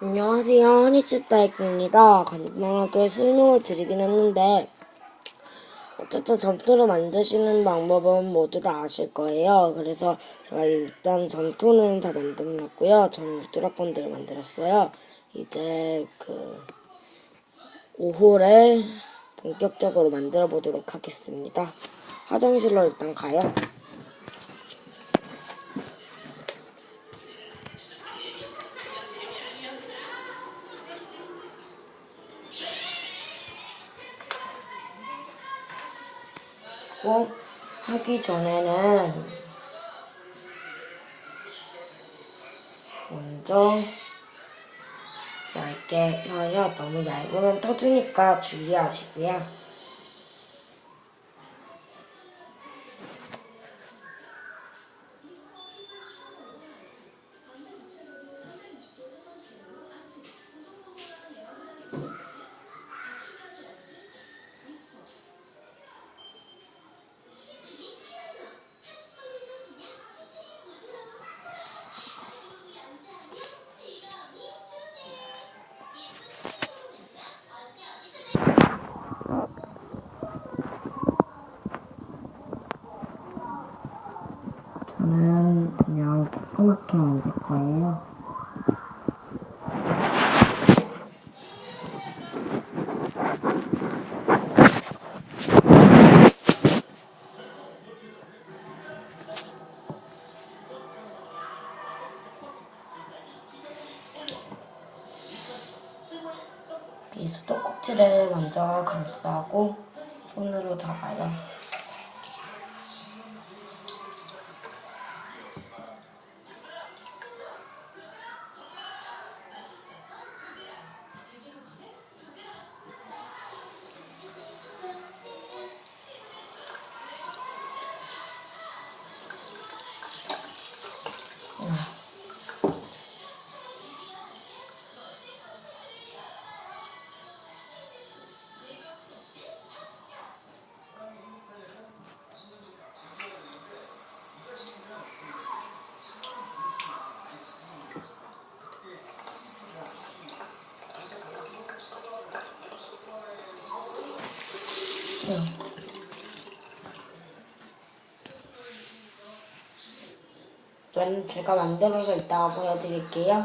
안녕하세요. 허니집 다이크입니다. 간단하게 설명을 드리긴 했는데, 어쨌든 점토를 만드시는 방법은 모두 다 아실 거예요. 그래서 제가 일단 점토는 다 만들어놨고요. 저는 우드락본드를 만들었어요. 이제 그 5홀에 본격적으로 만들어 보도록 하겠습니다. 화장실로 일단 가요. 꼭 하기 전에는 먼저 얇게 해야 너무 얇으면 터지니까 주의하시고요. 저는 그냥 조그맣게 만들 거예요. 비스도 꼭지를 먼저 감싸고 손으로 잡아 요. 저는 제가 만들어서 이따가 보여드릴게요.